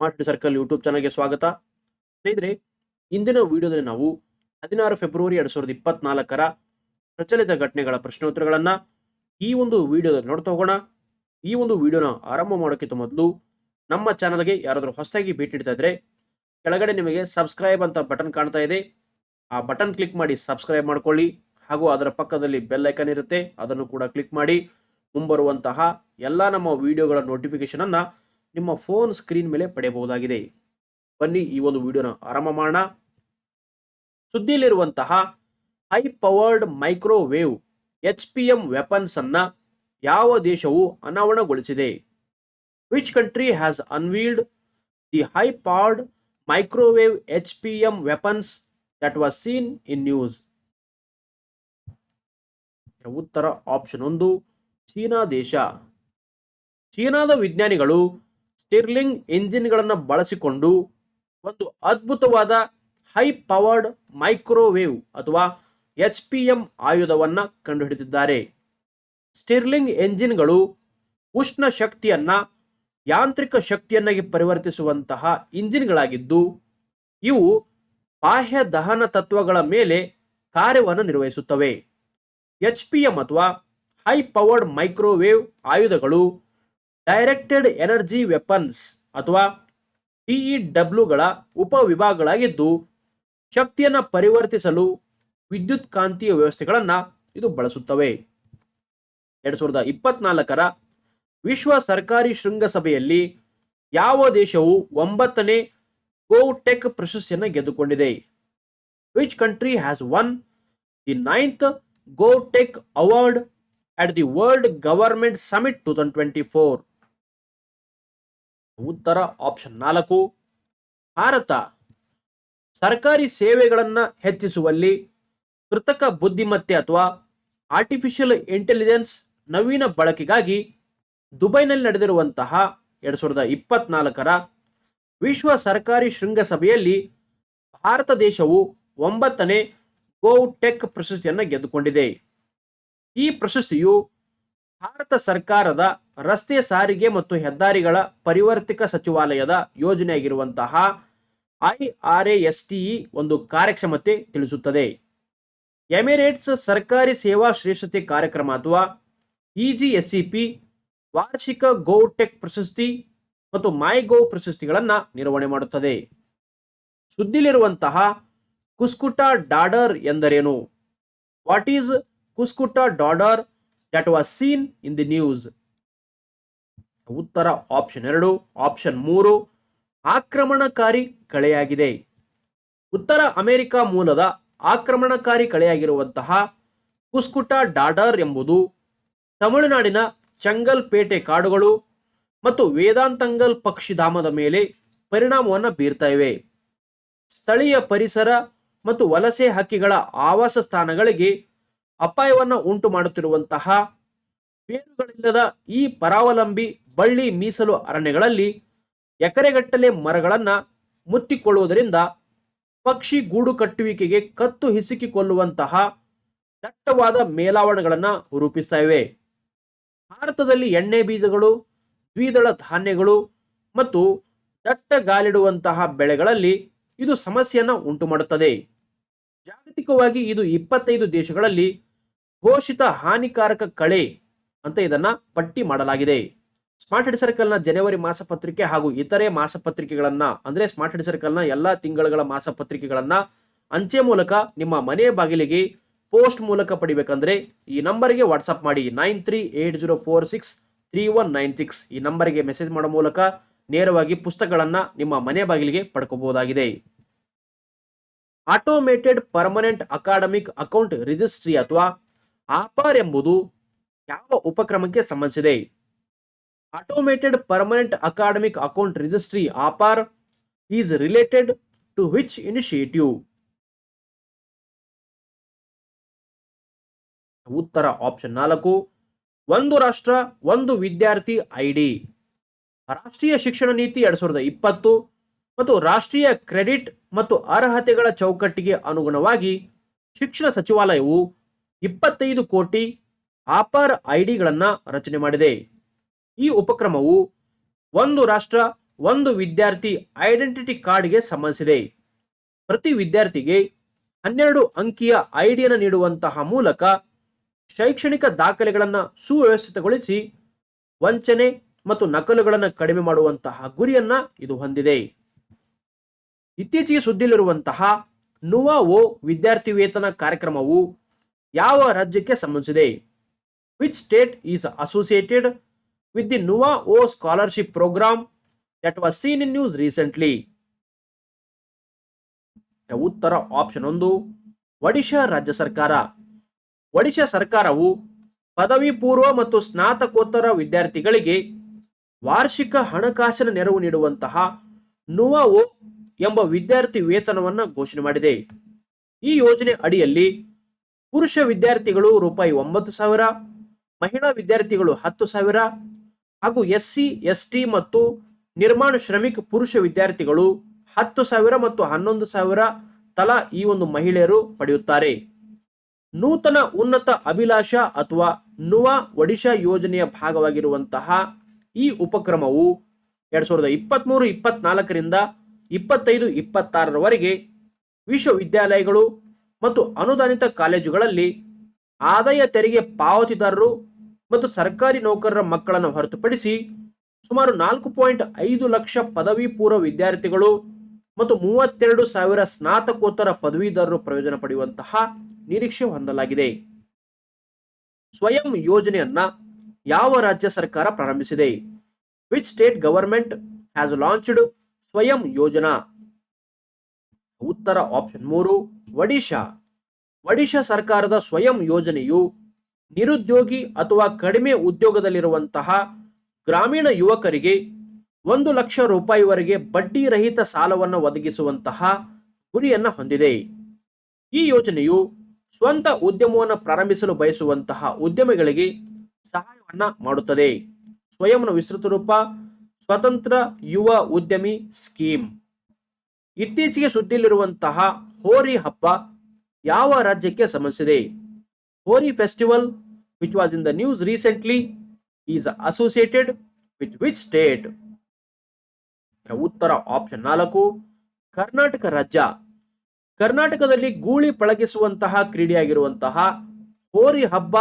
Smart circle YouTube ಚಾನಲ್ಗೆ ಸ್ವಾಗತ. ಸ್ನೇಹಿತರೆ, ಇಂದಿನ ವಿಡಿಯೋದಲ್ಲಿ ನಾವು ಹದಿನಾರು ಫೆಬ್ರವರಿ ಎರಡು ಸಾವಿರದ ಇಪ್ಪತ್ನಾಲ್ಕರ ಪ್ರಚಲಿತ ಘಟನೆಗಳ ಪ್ರಶ್ನೋತ್ತರಗಳನ್ನು ಈ ಒಂದು ವಿಡಿಯೋದಲ್ಲಿ ನೋಡ್ತಾ ಹೋಗೋಣ. ಈ ಒಂದು ವಿಡಿಯೋನ ಆರಂಭ ಮಾಡೋಕ್ಕಿಂತ ಮೊದಲು ನಮ್ಮ ಚಾನಲ್ಗೆ ಯಾರಾದರೂ ಹೊಸದಾಗಿ ಭೇಟಿ ನೀಡ್ತಾ ಇದ್ರೆ ಕೆಳಗಡೆ ನಿಮಗೆ ಸಬ್ಸ್ಕ್ರೈಬ್ ಅಂತ ಬಟನ್ ಕಾಣ್ತಾ ಇದೆ. ಆ ಬಟನ್ ಕ್ಲಿಕ್ ಮಾಡಿ ಸಬ್ಸ್ಕ್ರೈಬ್ ಮಾಡ್ಕೊಳ್ಳಿ. ಹಾಗೂ ಅದರ ಪಕ್ಕದಲ್ಲಿ ಬೆಲ್ ಐಕನ್ ಇರುತ್ತೆ, ಅದನ್ನು ಕೂಡ ಕ್ಲಿಕ್ ಮಾಡಿ ಮುಂಬರುವಂತಹ ಎಲ್ಲ ನಮ್ಮ ವಿಡಿಯೋಗಳ ನೋಟಿಫಿಕೇಶನ್ ಅನ್ನ ನಿಮ್ಮ ಫೋನ್ ಸ್ಕ್ರೀನ್ ಮೇಲೆ ಪಡೆಯಬಹುದಾಗಿದೆ. ಬನ್ನಿ ಈ ಒಂದು ವಿಡಿಯೋನ ಆರಂಭ ಮಾಡೋಣ. ಸುದ್ದಿಯಲ್ಲಿರುವಂತಹ high powered microwave H P M weapons ಅನ್ನ ಯಾವ ದೇಶವು ಅನಾವರಣಗೊಳಿಸಿದೆ? Which country has unveiled the high powered microwave H P M weapons that was seen in news? ಉತ್ತರ ಆಪ್ಷನ್ ಒಂದು, ಚೀನಾ ದೇಶ. ಚೀನಾದ ವಿಜ್ಞಾನಿಗಳು ಸ್ಟಿರ್ಲಿಂಗ್ ಎಂಜಿನ್ಗಳನ್ನು ಬಳಸಿಕೊಂಡು ಒಂದು ಅದ್ಭುತವಾದ ಹೈ ಪವರ್ಡ್ ಮೈಕ್ರೋವೇವ್ ಅಥವಾ ಎಚ್ ಪಿ ಎಂ ಆಯುಧವನ್ನ ಕಂಡುಹಿಡಿದಿದ್ದಾರೆ. ಸ್ಟಿರ್ಲಿಂಗ್ ಎಂಜಿನ್ಗಳು ಉಷ್ಣ ಶಕ್ತಿಯನ್ನ, ಯಾಂತ್ರಿಕ ಶಕ್ತಿಯನ್ನಾಗಿ ಪರಿವರ್ತಿಸುವಂತಹ ಇಂಜಿನ್ಗಳಾಗಿದ್ದು, ಇವು ಬಾಹ್ಯ ದಹನ ತತ್ವಗಳ ಮೇಲೆ ಕಾರ್ಯವನ್ನು ನಿರ್ವಹಿಸುತ್ತವೆ. ಎಚ್ ಪಿ ಎಂ ಅಥವಾ ಹೈ ಪವರ್ಡ್ ಮೈಕ್ರೋವೇವ್ ಆಯುಧಗಳು ಡೈರೆಕ್ಟೆಡ್ ಎನರ್ಜಿ ವೆಪನ್ಸ್ ಅಥವಾ ಡಿಇಡಬ್ಲ್ಯೂಗಳ ಉಪವಿಭಾಗಗಳಾಗಿದ್ದು ಶಕ್ತಿಯನ್ನು ಪರಿವರ್ತಿಸಲು ವಿದ್ಯುತ್ ಕಾಂತೀಯ ವ್ಯವಸ್ಥೆಗಳನ್ನು ಇದು ಬಳಸುತ್ತವೆ. ಎರಡ್ ಸಾವಿರದ ಇಪ್ಪತ್ನಾಲ್ಕರ ವಿಶ್ವ ಸರ್ಕಾರಿ ಶೃಂಗಸಭೆಯಲ್ಲಿ ಯಾವ ದೇಶವು ಒಂಬತ್ತನೇ ಗೋಟೆಕ್ ಪ್ರಶಸ್ತಿಯನ್ನು ಗೆದ್ದುಕೊಂಡಿದೆ? Which country has won the ninth GovTech award at the world government summit two thousand twenty four ಉತ್ತರ ಆಪ್ಷನ್ ನಾಲ್ಕು. ಭಾರತ. ಸರ್ಕಾರಿ ಸೇವೆಗಳನ್ನು ಹೆಚ್ಚಿಸುವಲ್ಲಿ ಕೃತಕ ಬುದ್ಧಿಮತ್ತೆ ಅಥವಾ ಆರ್ಟಿಫಿಷಿಯಲ್ ಇಂಟೆಲಿಜೆನ್ಸ್ ನವೀನ ಬಳಕೆಗಾಗಿ ದುಬೈನಲ್ಲಿ ನಡೆದಿರುವಂತಹ ಎರಡು ಸಾವಿರದ ಇಪ್ಪತ್ನಾಲ್ಕರ ವಿಶ್ವ ಸರ್ಕಾರಿ ಶೃಂಗಸಭೆಯಲ್ಲಿ ಭಾರತ ದೇಶವು ಒಂಬತ್ತನೇ ಗೋ ಟೆಕ್ ಪ್ರಶಸ್ತಿಯನ್ನು ಗೆದ್ದುಕೊಂಡಿದೆ. ಈ ಪ್ರಶಸ್ತಿಯು ಭಾರತ ಸರ್ಕಾರದ ರಸ್ತೆ ಸಾರಿಗೆ ಮತ್ತು ಹೆದ್ದಾರಿಗಳ ಪರಿವರ್ತಕ ಸಚಿವಾಲಯದ ಯೋಜನೆಯಾಗಿರುವಂತಹ ಐಆರ್ಎಎಸ್ಟಿಇ ಒಂದು ಕಾರ್ಯಕ್ಷಮತೆ ತಿಳಿಸುತ್ತದೆ. ಎಮಿರೇಟ್ಸ್ ಸರ್ಕಾರಿ ಸೇವಾ ಶ್ರೇಷ್ಠತೆ ಕಾರ್ಯಕ್ರಮ ಅಥವಾ ಇಜಿಎಸ್ಸಿಪಿ ವಾರ್ಷಿಕ ಗೋ ಟೆಕ್ ಪ್ರಶಸ್ತಿ ಮತ್ತು ಮೈ ಗೋ ಪ್ರಶಸ್ತಿಗಳನ್ನು ನಿರ್ವಹಣೆ ಮಾಡುತ್ತದೆ. ಸುದ್ದಿಲಿರುವಂತಹ ಕುಸ್ಕುಟ ಡಾಡರ್ ಎಂದರೇನು? What is Cuscuta dodder? That was seen in the news. ಉತ್ತರ ಆಪ್ಷನ್ ಎರಡು ಆಪ್ಷನ್ ಮೂರು, ಆಕ್ರಮಣಕಾರಿ ಕಳೆಯಾಗಿದೆ. ಉತ್ತರ ಅಮೆರಿಕ ಮೂಲದ ಆಕ್ರಮಣಕಾರಿ ಕಳೆಯಾಗಿರುವಂತಹ ಕುಸ್ಕುಟ ಡಾಡರ್ ಎಂಬುದು ತಮಿಳುನಾಡಿನ ಚಂಗಲ್ಪೇಟೆ ಕಾಡುಗಳು ಮತ್ತು ವೇದಾಂತಂಗಲ್ ಪಕ್ಷಿಧಾಮದ ಮೇಲೆ ಪರಿಣಾಮವನ್ನು ಬೀರ್ತಾ ಇವೆ. ಸ್ಥಳೀಯ ಪರಿಸರ ಮತ್ತು ವಲಸೆ ಹಕ್ಕಿಗಳ ಆವಾಸ ಸ್ಥಾನಗಳಿಗೆ ಅಪಾಯವನ್ನು ಉಂಟು ಮಾಡುತ್ತಿರುವಂತಹ ಬೇರುಗಳಿಲ್ಲದ ಈ ಪರಾವಲಂಬಿ ಬಳ್ಳಿ ಮೀಸಲು ಅರಣ್ಯಗಳಲ್ಲಿ ಎಕರೆಗಟ್ಟಲೆ ಮರಗಳನ್ನು ಮುತ್ತಿಕೊಳ್ಳುವುದರಿಂದ ಪಕ್ಷಿ ಗೂಡು ಕಟ್ಟುವಿಕೆಗೆ ಕತ್ತು ಹಿಸುಕಿಕೊಳ್ಳುವಂತಹ ದಟ್ಟವಾದ ಮೇಲಾವರಣೆಗಳನ್ನು ರೂಪಿಸ್ತಾ ಇವೆ. ಭಾರತದಲ್ಲಿ ಎಣ್ಣೆ ಬೀಜಗಳು, ದ್ವಿದಳ ಧಾನ್ಯಗಳು ಮತ್ತು ದಟ್ಟ ಗಾಲಿಡುವಂತಹ ಬೆಳೆಗಳಲ್ಲಿ ಇದು ಸಮಸ್ಯೆಯನ್ನು ಉಂಟು ಮಾಡುತ್ತದೆ ಜಾಗತಿಕವಾಗಿ ಇದು ಇಪ್ಪತ್ತೈದು ದೇಶಗಳಲ್ಲಿ ಘೋಷಿತ ಹಾನಿಕಾರಕ ಕಳೆ ಅಂತ ಇದನ್ನು ಪಟ್ಟಿ ಮಾಡಲಾಗಿದೆ. ಸ್ಮಾರ್ಟ್ ಹೆಡ್ ಸರ್ಕಲ್ನ ಜನವರಿ ಮಾಸಪತ್ರಿಕೆ ಹಾಗೂ ಇತರೆ ಮಾಸಪತ್ರಿಕೆಗಳನ್ನ, ಅಂದ್ರೆ ಸ್ಮಾರ್ಟ್ ಹೆಡ್ ಸರ್ಕಲ್ನ ಎಲ್ಲಾ ತಿಂಗಳುಗಳ ಮಾಸಪತ್ರಿಕೆಗಳನ್ನ ಅಂಚೆ ಮೂಲಕ ನಿಮ್ಮ ಮನೆ ಬಾಗಿಲಿಗೆ ಪೋಸ್ಟ್ ಮೂಲಕ ಪಡಿಬೇಕಂದ್ರೆ ಈ ನಂಬರ್ಗೆ ವಾಟ್ಸಪ್ ಮಾಡಿ nine three eight zero four six three one nine six ಈ ನಂಬರ್ಗೆ ಮೆಸೇಜ್ ಮಾಡೋ ಮೂಲಕ ನೇರವಾಗಿ ಪುಸ್ತಕಗಳನ್ನ ನಿಮ್ಮ ಮನೆ ಬಾಗಿಲಿಗೆ ಪಡ್ಕೋಬಹುದಾಗಿದೆ automated permanent academic account registry ಅಥವಾ ಆಪಾರ್ ಎಂಬುದು ಯಾವ ಉಪಕ್ರಮಕ್ಕೆ ಸಂಬಂಧಿಸಿದೆ? Automated permanent academic account registry APAR is related to which initiative? ಉತ್ತರ ಆಪ್ಷನ್ ನಾಲ್ಕು, ಒಂದು ರಾಷ್ಟ್ರ, ಒಂದು ವಿದ್ಯಾರ್ಥಿ ಐಡಿ ರಾಷ್ಟ್ರೀಯ ಶಿಕ್ಷಣ ನೀತಿ ಎರಡ್ ಸಾವಿರದ ಇಪ್ಪತ್ತು ಮತ್ತು ರಾಷ್ಟ್ರೀಯ ಕ್ರೆಡಿಟ್ ಮತ್ತು ಅರ್ಹತೆಗಳ ಚೌಕಟ್ಟಿಗೆ ಅನುಗುಣವಾಗಿ ಶಿಕ್ಷಣ ಸಚಿವಾಲಯವು ಇಪ್ಪತ್ತೈದು ಕೋಟಿ ಆಪರ್ ಐಡಿಗಳನ್ನು ರಚನೆ ಮಾಡಿದೆ ಈ ಉಪಕ್ರಮವು ಒಂದು ರಾಷ್ಟ್ರ, ಒಂದು ವಿದ್ಯಾರ್ಥಿ ಐಡೆಂಟಿಟಿ ಕಾರ್ಡ್ಗೆ ಸಂಬಂಧಿಸಿದೆ. ಪ್ರತಿ ವಿದ್ಯಾರ್ಥಿಗೆ ಹನ್ನೆರಡು ಅಂಕಿಯ ಐಡಿಯನ್ನು ನೀಡುವಂತಹ ಮೂಲಕ ಶೈಕ್ಷಣಿಕ ದಾಖಲೆಗಳನ್ನು ಸುವ್ಯವಸ್ಥಿತಗೊಳಿಸಿ ವಂಚನೆ ಮತ್ತು ನಕಲುಗಳನ್ನು ಕಡಿಮೆ ಮಾಡುವಂತಹ ಗುರಿಯನ್ನ ಇದು ಹೊಂದಿದೆ. ಇತ್ತೀಚೆಗೆ ಸುದ್ದಿಯಲ್ಲಿರುವಂತಹ ಓ ವಿದ್ಯಾರ್ಥಿ ವೇತನ ಕಾರ್ಯಕ್ರಮವು ಯಾವ ರಾಜ್ಯಕ್ಕೆ ಸಂಬಂಧಿಸಿದೆ? Which state is associated with the Nua O scholarship program that was seen in news recently ಉತ್ತರ ಆಪ್ಷನ್ ಒಂದು ಒಡಿಶಾ ರಾಜ್ಯ ಸರ್ಕಾರ ಒಡಿಶಾ ಸರ್ಕಾರವು ಪದವಿ ಪೂರ್ವ ಮತ್ತು ಸ್ನಾತಕೋತ್ತರ ವಿದ್ಯಾರ್ಥಿಗಳಿಗೆ ವಾರ್ಷಿಕ ಹಣಕಾಸಿನ ನೆರವು ನೀಡುವಂತಹ ನುವಾವೋ ಎಂಬ ವಿದ್ಯಾರ್ಥಿ ವೇತನವನ್ನು ಘೋಷಣೆ ಮಾಡಿದೆ. ಈ ಯೋಜನೆ ಅಡಿಯಲ್ಲಿ ಪುರುಷ ವಿದ್ಯಾರ್ಥಿಗಳು ರೂಪಾಯಿ ಒಂಬತ್ತು ಸಾವಿರ, ಮಹಿಳಾ ವಿದ್ಯಾರ್ಥಿಗಳು ಹತ್ತು ಸಾವಿರ ಹಾಗೂ ಎಸ್ ಸಿ ಎಸ್ ಟಿ ಮತ್ತು ನಿರ್ಮಾಣ ಶ್ರಮಿಕ್ ಪುರುಷ ವಿದ್ಯಾರ್ಥಿಗಳು ಹತ್ತು ಸಾವಿರ ಮತ್ತು ಹನ್ನೊಂದು ಸಾವಿರ ತಲಾ ಈ ಒಂದು ಮಹಿಳೆಯರು ಪಡೆಯುತ್ತಾರೆ. ನೂತನ ಉನ್ನತ ಅಭಿಲಾಷ ಅಥವಾ ನುವಾ ಒಡಿಶಾ ಯೋಜನೆಯ ಭಾಗವಾಗಿರುವಂತಹ ಈ ಉಪಕ್ರಮವು ಎರಡ್ ಸಾವಿರದ ಇಪ್ಪತ್ತ್ಮೂರು ಇಪ್ಪತ್ನಾಲ್ಕರಿಂದ ಇಪ್ಪತ್ತೈದು ಇಪ್ಪತ್ತಾರರವರೆಗೆ ವಿಶ್ವವಿದ್ಯಾಲಯಗಳು ಮತ್ತು ಅನುದಾನಿತ ಕಾಲೇಜುಗಳಲ್ಲಿ ಆದಾಯ ತೆರಿಗೆ ಪಾವತಿದಾರರು ಮತ್ತು ಸರ್ಕಾರಿ ನೌಕರರ ಮಕ್ಕಳನ್ನು ಹೊರತುಪಡಿಸಿ ಸುಮಾರು ನಾಲ್ಕು ಪಾಯಿಂಟ್ ಐದು ಲಕ್ಷ ಪದವಿ ಪೂರ್ವ ವಿದ್ಯಾರ್ಥಿಗಳು ಮತ್ತು ಮೂವತ್ತೆರಡು ಸಾವಿರ ಸ್ನಾತಕೋತ್ತರ ಪದವೀಧರರು ಪ್ರಯೋಜನ ಪಡೆಯುವಂತಹ ನಿರೀಕ್ಷೆ ಹೊಂದಲಾಗಿದೆ. ಸ್ವಯಂ ಯೋಜನೆಯನ್ನ ಯಾವ ರಾಜ್ಯ ಸರ್ಕಾರ ಪ್ರಾರಂಭಿಸಿದೆ? Which state government has launched Swayam Yojana? ಉತ್ತರ ಆಪ್ಷನ್ ಮೂರು, ಒಡಿಶಾ. ಒಡಿಶಾ ಸರ್ಕಾರದ ಸ್ವಯಂ ಯೋಜನೆಯು ನಿರುದ್ಯೋಗಿ ಅಥವಾ ಕಡಿಮೆ ಉದ್ಯೋಗದಲ್ಲಿರುವಂತಹ ಗ್ರಾಮೀಣ ಯುವಕರಿಗೆ ಒಂದು ಲಕ್ಷ ರೂಪಾಯಿವರೆಗೆ ಬಡ್ಡಿ ರಹಿತ ಸಾಲವನ್ನು ಒದಗಿಸುವಂತಹ ಗುರಿಯನ್ನು ಹೊಂದಿದೆ. ಈ ಯೋಜನೆಯು ಸ್ವಂತ ಉದ್ಯಮವನ್ನು ಪ್ರಾರಂಭಿಸಲು ಬಯಸುವಂತಹ ಉದ್ಯಮಿಗಳಿಗೆ ಸಹಾಯವನ್ನು ಮಾಡುತ್ತದೆ. ಸ್ವಯಂನ ವಿಸ್ತೃತ ರೂಪ, ಸ್ವತಂತ್ರ ಯುವ ಉದ್ಯಮಿ ಸ್ಕೀಮ್. ಇತ್ತೀಚೆಗೆ ಸುದ್ದಿಯಲ್ಲಿರುವಂತಹ ಹೋರಿ ಹಬ್ಬ ಯಾವ ರಾಜ್ಯಕ್ಕೆ ಸಂಬಂಧಿಸಿದೆ? Hori festival which was in the news recently, is associated with which state? ಉತ್ತರ ಆಪ್ಷನ್ ನಾಲ್ಕು ಕರ್ನಾಟಕ ರಾಜ್ಯ ಕರ್ನಾಟಕದಲ್ಲಿ ಗೂಳಿ ಪಳಗಿಸುವಂತಹ ಕ್ರೀಡೆಯಾಗಿರುವಂತಹ ಹೋರಿ ಹಬ್ಬ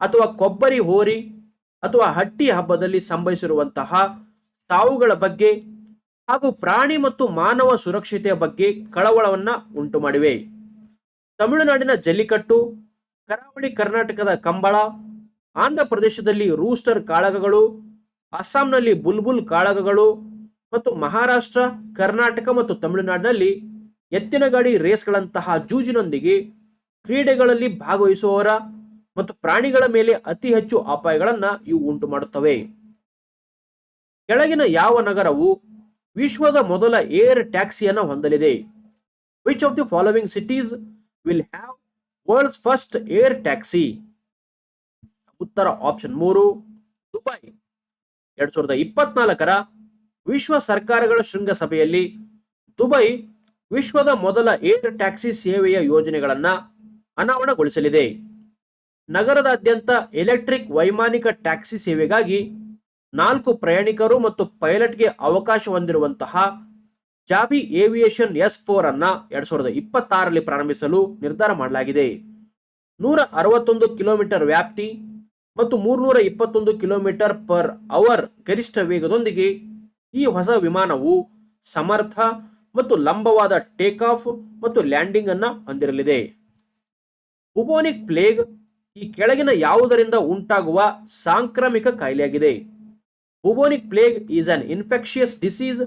ಅಥವಾ ಕೊಬ್ಬರಿ ಹೋರಿ ಅಥವಾ ಹಟ್ಟಿ ಹಬ್ಬದಲ್ಲಿ ಸಂಭವಿಸಿರುವಂತಹ ಸಾವುಗಳ ಬಗ್ಗೆ ಹಾಗೂ ಪ್ರಾಣಿ ಮತ್ತು ಮಾನವ ಸುರಕ್ಷತೆಯ ಬಗ್ಗೆ ಕಳವಳವನ್ನು ಉಂಟು ಮಾಡಿವೆ ತಮಿಳುನಾಡಿನ ಜಲ್ಲಿಕಟ್ಟು ಕರಾವಳಿ ಕರ್ನಾಟಕದ ಕಂಬಳ, ಆಂಧ್ರ ಪ್ರದೇಶದಲ್ಲಿ ರೂಸ್ಟರ್ ಕಾಳಗಗಳು, ಅಸ್ಸಾಂನಲ್ಲಿ ಬುಲ್ಬುಲ್ ಕಾಳಗಗಳು ಮತ್ತು ಮಹಾರಾಷ್ಟ್ರ, ಕರ್ನಾಟಕ ಮತ್ತು ತಮಿಳುನಾಡಿನಲ್ಲಿ ಎತ್ತಿನ ಗಾಡಿ ರೇಸ್ಗಳಂತಹ ಜೂಜಿನೊಂದಿಗೆ ಕ್ರೀಡೆಗಳಲ್ಲಿ ಭಾಗವಹಿಸುವವರ ಮತ್ತು ಪ್ರಾಣಿಗಳ ಮೇಲೆ ಅತಿ ಹೆಚ್ಚು ಅಪಾಯಗಳನ್ನು ಇವು ಉಂಟು ಮಾಡುತ್ತವೆ. ಕೆಳಗಿನ ಯಾವ ನಗರವು ವಿಶ್ವದ ಮೊದಲ ಏರ್ ಟ್ಯಾಕ್ಸಿಯನ್ನು ಹೊಂದಲಿದೆ? Which of the following cities will have world's first air taxi ಉತ್ತರ ಆಪ್ಷನ್ ಮೂರು, ದುಬೈ. ಎರಡ್ ಸಾವಿರದ ಇಪ್ಪತ್ನಾಲ್ಕರ ವಿಶ್ವ ಸರ್ಕಾರಗಳ ಶೃಂಗಸಭೆಯಲ್ಲಿ ದುಬೈ ವಿಶ್ವದ ಮೊದಲ ಏರ್ ಟ್ಯಾಕ್ಸಿ ಸೇವೆಯ ಯೋಜನೆಗಳನ್ನು ಅನಾವರಣಗೊಳಿಸಲಿದೆ. ನಗರದಾದ್ಯಂತ ಎಲೆಕ್ಟ್ರಿಕ್ ವೈಮಾನಿಕ ಟ್ಯಾಕ್ಸಿ ಸೇವೆಗಾಗಿ ನಾಲ್ಕು ಪ್ರಯಾಣಿಕರು ಮತ್ತು ಪೈಲಟ್ಗೆ ಅವಕಾಶ ಹೊಂದಿರುವಂತಹ ಜಾಬಿ ಏವಿಯೇಷನ್ ಎಸ್ ಫೋರ್ ಅನ್ನ ಎರಡ್ ಸಾವಿರದ ಇಪ್ಪತ್ತಾರರಲ್ಲಿ ಪ್ರಾರಂಭಿಸಲು ನಿರ್ಧಾರ ಮಾಡಲಾಗಿದೆ. ನೂರ ಅರವತ್ತೊಂದು ಕಿಲೋಮೀಟರ್ ವ್ಯಾಪ್ತಿ ಮತ್ತು ಮೂರ್ನೂರ ಇಪ್ಪತ್ತೊಂದು ಕಿಲೋಮೀಟರ್ ಪರ್ ಅವರ್ ಗರಿಷ್ಠ ವೇಗದೊಂದಿಗೆ ಈ ಹೊಸ ವಿಮಾನವು ಸಮರ್ಥ ಮತ್ತು ಲಂಬವಾದ ಟೇಕ್ ಆಫ್ ಮತ್ತು ಲ್ಯಾಂಡಿಂಗ್ ಅನ್ನು ಹೊಂದಿರಲಿದೆ. ಉಬೋನಿಕ್ ಪ್ಲೇಗ್ ಈ ಕೆಳಗಿನ ಯಾವುದರಿಂದ ಉಂಟಾಗುವ ಸಾಂಕ್ರಾಮಿಕ ಕಾಯಿಲೆಯಾಗಿದೆ. Bubonic plague is an infectious disease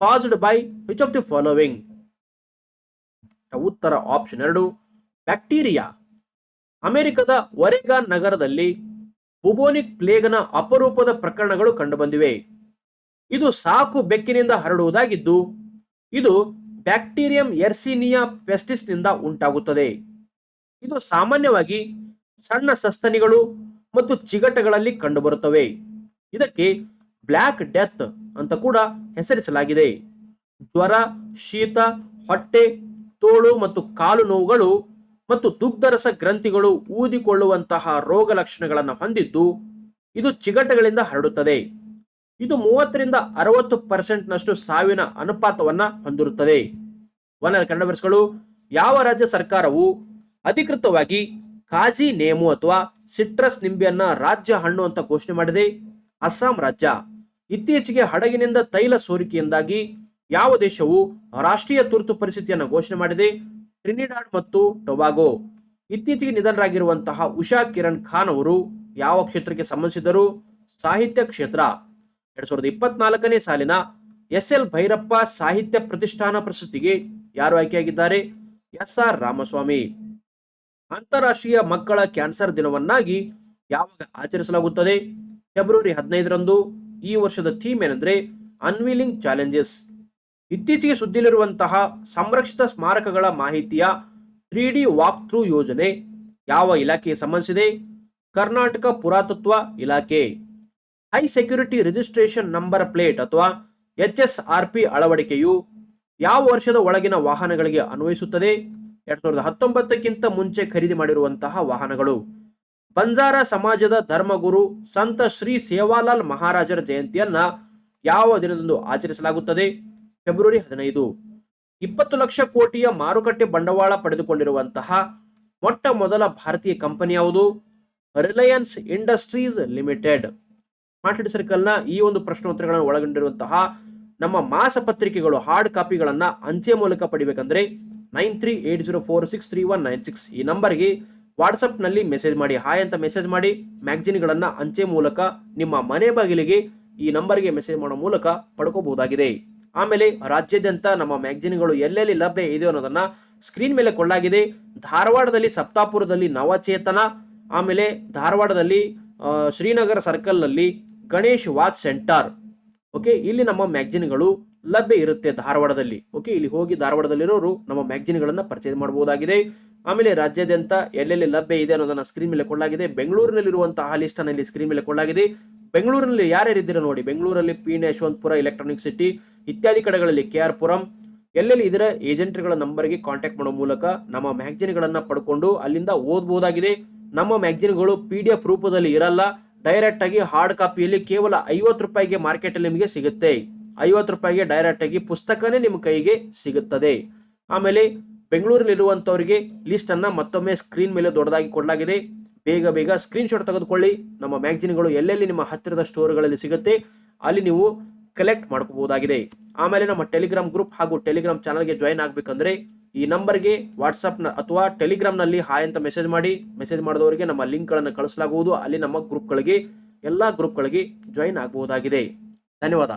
caused by which of the following. ಉತ್ತರ ಆಪ್ಷನ್ ಎರಡು, ಬ್ಯಾಕ್ಟೀರಿಯಾ. ಅಮೆರಿಕದ ಒರೆಗಾನ್ ನಗರದಲ್ಲಿ ಬುಬೋನಿಕ್ ಪ್ಲೇಗ್ನ ಅಪರೂಪದ ಪ್ರಕರಣಗಳು ಕಂಡುಬಂದಿವೆ. ಇದು ಸಾಕು ಬೆಕ್ಕಿನಿಂದ ಹರಡುವುದಾಗಿದ್ದು, ಇದು ಬ್ಯಾಕ್ಟೀರಿಯಂ ಎರ್ಸಿನಿಯಾ ಪೆಸ್ಟಿಸ್ನಿಂದ ಉಂಟಾಗುತ್ತದೆ. ಇದು ಸಾಮಾನ್ಯವಾಗಿ ಸಣ್ಣ ಸಸ್ತನಿಗಳು ಮತ್ತು ಚಿಗಟಗಳಲ್ಲಿ ಕಂಡುಬರುತ್ತವೆ. ಇದಕ್ಕೆ ಬ್ಲ್ಯಾಕ್ ಡೆತ್ ಅಂತ ಕೂಡ ಹೆಸರಿಸಲಾಗಿದೆ. ಜ್ವರ, ಶೀತ, ಹೊಟ್ಟೆ, ತೋಳು ಮತ್ತು ಕಾಲು ನೋವುಗಳು ಮತ್ತು ದುಗ್ಧರಸ ಗ್ರಂಥಿಗಳು ಊದಿಕೊಳ್ಳುವಂತಹ ರೋಗ ಲಕ್ಷಣಗಳನ್ನು ಹೊಂದಿದ್ದು ಇದು ಚಿಗಟಗಳಿಂದ ಹರಡುತ್ತದೆ. ಇದು ಮೂವತ್ತರಿಂದ ಅರವತ್ತು ಪರ್ಸೆಂಟ್ನಷ್ಟು ಸಾವಿನ ಅನುಪಾತವನ್ನ ಹೊಂದಿರುತ್ತದೆ. ವನರ ಕನ್ನಡ ಯಾವ ರಾಜ್ಯ ಸರ್ಕಾರವು ಅಧಿಕೃತವಾಗಿ ಕಾಜಿ ನೇಮು ಅಥವಾ ಸಿಟ್ರಸ್ ನಿಂಬೆಯನ್ನ ರಾಜ್ಯ ಹಣ್ಣು ಅಂತ ಘೋಷಣೆ ಮಾಡಿದೆ? ಅಸ್ಸಾಂ ರಾಜ್ಯ. ಇತ್ತೀಚೆಗೆ ಹಡಗಿನಿಂದ ತೈಲ ಸೋರಿಕೆಯಿಂದಾಗಿ ಯಾವ ದೇಶವು ರಾಷ್ಟ್ರೀಯ ತುರ್ತು ಪರಿಸ್ಥಿತಿಯನ್ನು ಘೋಷಣೆ ಮಾಡಿದೆ? ಟ್ರಿನಿಡಾಡ್ ಮತ್ತು ಟೊಬಾಗೋ. ಇತ್ತೀಚೆಗೆ ನಿಧನರಾಗಿರುವಂತಹ ಉಷಾ ಕಿರಣ್ ಖಾನ್ ಅವರು ಯಾವ ಕ್ಷೇತ್ರಕ್ಕೆ ಸಂಬಂಧಿಸಿದರು ಸಾಹಿತ್ಯ ಕ್ಷೇತ್ರ. ಎರಡ್ ಸಾವಿರದ ಇಪ್ಪತ್ನಾಲ್ಕನೇ ಸಾಲಿನ ಎಸ್ ಎಲ್ ಭೈರಪ್ಪ ಸಾಹಿತ್ಯ ಪ್ರತಿಷ್ಠಾನ ಪ್ರಶಸ್ತಿಗೆ ಯಾರು ಆಯ್ಕೆಯಾಗಿದ್ದಾರೆ? S R Ramaswamy. ಅಂತಾರಾಷ್ಟ್ರೀಯ ಮಕ್ಕಳ ಕ್ಯಾನ್ಸರ್ ದಿನವನ್ನಾಗಿ ಯಾವಾಗ ಆಚರಿಸಲಾಗುತ್ತದೆ? ಫೆಬ್ರವರಿ ಹದಿನೈದರಂದು ಈ ವರ್ಷದ ಥೀಮ್ ಏನಂದ್ರೆ ಅನ್ವೀಲಿಂಗ್ ಚಾಲೆಂಜಸ್. ಇತ್ತೀಚೆಗೆ ಸುದ್ದಿಲಿರುವಂತಹ ಸಂರಕ್ಷಿತ ಸ್ಮಾರಕಗಳ ಮಾಹಿತಿಯ ತ್ರೀ ಡಿ ವಾಕ್ ಥ್ರೂ ಯೋಜನೆ ಯಾವ ಇಲಾಖೆಗೆ ಸಂಬಂಧಿಸಿದೆ? ಕರ್ನಾಟಕ ಪುರಾತತ್ವ ಇಲಾಖೆ. High security registration number plate ಅಥವಾ ಎಚ್ ಎಸ್ ಆರ್ ಪಿ ಅಳವಡಿಕೆಯು ಯಾವ ವರ್ಷದ ಒಳಗಿನ ವಾಹನಗಳಿಗೆ ಅನ್ವಯಿಸುತ್ತದೆ? ಎರಡ್ ಸಾವಿರದ ಹತ್ತೊಂಬತ್ತಕ್ಕಿಂತ ಮುಂಚೆ ಖರೀದಿ ಮಾಡಿರುವಂತಹ ವಾಹನಗಳು. ಬಂಜಾರ ಸಮಾಜದ ಧರ್ಮಗುರು ಸಂತ ಶ್ರೀ ಸೇವಾಲಾಲ್ ಮಹಾರಾಜರ ಜಯಂತಿಯನ್ನ ಯಾವ ದಿನದಂದು ಆಚರಿಸಲಾಗುತ್ತದೆ? ಫೆಬ್ರವರಿ ಹದಿನೈದು. ಇಪ್ಪತ್ತು ಲಕ್ಷ ಕೋಟಿಯ ಮಾರುಕಟ್ಟೆ ಬಂಡವಾಳ ಪಡೆದುಕೊಂಡಿರುವಂತಹ ಮೊಟ್ಟ ಮೊದಲ ಭಾರತೀಯ ಕಂಪನಿ ಯಾವುದು? Reliance Industries Limited. ಸ್ಮಾರ್ಟ್ ಸರ್ಕಲ್ನ ಈ ಒಂದು ಪ್ರಶ್ನೋತ್ತರಗಳನ್ನು ಒಳಗೊಂಡಿರುವಂತಹ ನಮ್ಮ ಮಾಸ ಪತ್ರಿಕೆಗಳು ಹಾರ್ಡ್ ಕಾಪಿಗಳನ್ನು ಅಂಚೆ ಮೂಲಕ ಪಡಿಬೇಕಂದ್ರೆ nine three eight zero four six three one nine six ಈ ನಂಬರ್ಗೆ ವಾಟ್ಸಪ್ನಲ್ಲಿ ಮೆಸೇಜ್ ಮಾಡಿ, ಹಾಯ್ ಅಂತ ಮೆಸೇಜ್ ಮಾಡಿ, ಮ್ಯಾಗಜಿನ್ಗಳನ್ನು ಅಂಚೆ ಮೂಲಕ ನಿಮ್ಮ ಮನೆ ಬಾಗಿಲಿಗೆ ಈ ನಂಬರ್ಗೆ ಮೆಸೇಜ್ ಮಾಡೋ ಮೂಲಕ ಪಡ್ಕೋಬಹುದಾಗಿದೆ. ಆಮೇಲೆ ರಾಜ್ಯಾದ್ಯಂತ ನಮ್ಮ ಮ್ಯಾಗ್ಜಿನ್ಗಳು ಎಲ್ಲೆಲ್ಲಿ ಲಭ್ಯ ಇದೆ ಅನ್ನೋದನ್ನ ಸ್ಕ್ರೀನ್ ಮೇಲೆ ಕೊಳ್ಳಾಗಿದೆ. ಧಾರವಾಡದಲ್ಲಿ ಸಪ್ತಾಪುರದಲ್ಲಿ ನವಚೇತನ, ಆಮೇಲೆ ಧಾರವಾಡದಲ್ಲಿ ಶ್ರೀನಗರ ಸರ್ಕಲ್ನಲ್ಲಿ ಗಣೇಶ್ ವಾಚ್ ಸೆಂಟರ್. ಓಕೆ, ಇಲ್ಲಿ ನಮ್ಮ ಮ್ಯಾಗ್ಜಿನ್ಗಳು ಲಭ್ಯ ಇರುತ್ತೆ ಧಾರವಾಡದಲ್ಲಿ. ಓಕೆ, ಇಲ್ಲಿ ಹೋಗಿ ಧಾರವಾಡದಲ್ಲಿರೋರು ನಮ್ಮ ಮ್ಯಾಗ್ಜಿನ್ಗಳನ್ನ ಪರ್ಚೇಸ್ ಮಾಡಬಹುದಾಗಿದೆ ಆಮೇಲೆ ರಾಜ್ಯಾದ್ಯಂತ ಎಲ್ಲೆಲ್ಲಿ ಲಭ್ಯ ಇದೆ ಅನ್ನೋದನ್ನ ಸ್ಕ್ರೀನ್ ಮೇಲೆ ಕೊಳ್ಳಾಗಿದೆ. ಬೆಂಗಳೂರಿನಲ್ಲಿರುವಂತಹ ಲಿಸ್ಟ್ ಅನ್ನು ಇಲ್ಲಿ ಸ್ಕ್ರೀನ್ ಮೇಲೆ ಕೊಳ್ಳಾಗಿದೆ. ಬೆಂಗಳೂರಿನಲ್ಲಿ ಯಾರ್ಯಾರಿದ್ದೀರಾ ನೋಡಿ, ಬೆಂಗಳೂರಲ್ಲಿ ಪೀಣೆ ಯಶವಂತಪುರ ಎಲೆಕ್ಟ್ರಾನಿಕ್ ಸಿಟಿ ಇತ್ಯಾದಿ ಕಡೆಗಳಲ್ಲಿ ಕೆ ಆರ್ ಪುರಂ. ಎಲ್ಲೆಲ್ಲಿ ಇದರ ಏಜೆಂಟ್ಗಳ ನಂಬರ್ಗೆ ಕಾಂಟ್ಯಾಕ್ಟ್ ಮಾಡೋ ಮೂಲಕ ನಮ್ಮ ಮ್ಯಾಗ್ಜಿನ್ಗಳನ್ನ ಪಡ್ಕೊಂಡು ಅಲ್ಲಿಂದ ಓದಬಹುದಾಗಿದೆ ನಮ್ಮ ಮ್ಯಾಗ್ಜಿನ್ಗಳು ಪಿ ಡಿ ಎಫ್ ರೂಪದಲ್ಲಿ ಇರಲ್ಲ. ಡೈರೆಕ್ಟ್ ಆಗಿ ಹಾರ್ಡ್ ಕಾಪಿಯಲ್ಲಿ ಕೇವಲ ಐವತ್ತು ರೂಪಾಯಿಗೆ ಮಾರ್ಕೆಟಲ್ಲಿ ನಿಮಗೆ ಸಿಗುತ್ತೆ. ಐವತ್ತು ರೂಪಾಯಿಗೆ ಡೈರೆಕ್ಟ್ ಆಗಿ ಪುಸ್ತಕನೇ ನಿಮ್ಮ ಕೈಗೆ ಸಿಗುತ್ತದೆ. ಆಮೇಲೆ ಬೆಂಗಳೂರಲ್ಲಿರುವಂಥವರಿಗೆ ಲಿಸ್ಟ್ ಅನ್ನ ಮತ್ತೊಮ್ಮೆ ಸ್ಕ್ರೀನ್ ಮೇಲೆ ದೊಡ್ಡದಾಗಿ ಕೊಡಲಾಗಿದೆ. ಬೇಗ ಬೇಗ ಸ್ಕ್ರೀನ್ಶಾಟ್ ತೆಗೆದುಕೊಳ್ಳಿ. ನಮ್ಮ ಮ್ಯಾಗ್ಜಿನ್ಗಳು ಎಲ್ಲೆಲ್ಲಿ ನಿಮ್ಮ ಹತ್ತಿರದ ಸ್ಟೋರ್ಗಳಲ್ಲಿ ಸಿಗುತ್ತೆ, ಅಲ್ಲಿ ನೀವು ಕಲೆಕ್ಟ್ ಮಾಡ್ಕೋಬಹುದಾಗಿದೆ. ಆಮೇಲೆ ನಮ್ಮ ಟೆಲಿಗ್ರಾಮ್ ಗ್ರೂಪ್ ಹಾಗೂ ಟೆಲಿಗ್ರಾಮ್ ಚಾನಲ್ಗೆ ಜಾಯಿನ್ ಆಗಬೇಕಂದ್ರೆ ಈ ನಂಬರ್ಗೆ ವಾಟ್ಸಪ್ನ ಅಥವಾ ಟೆಲಿಗ್ರಾಮ್ನಲ್ಲಿ ಹಾಯ್ ಅಂತ ಮೆಸೇಜ್ ಮಾಡಿ. ಮೆಸೇಜ್ ಮಾಡಿದವರಿಗೆ ನಮ್ಮ ಲಿಂಕ್ಗಳನ್ನು ಕಳಿಸಲಾಗುವುದು. ಅಲ್ಲಿ ನಮ್ಮ ಗ್ರೂಪ್ಗಳಿಗೆ ಎಲ್ಲ ಗ್ರೂಪ್ಗಳಿಗೆ ಜಾಯಿನ್ ಆಗಬಹುದಾಗಿದೆ. ಧನ್ಯವಾದ.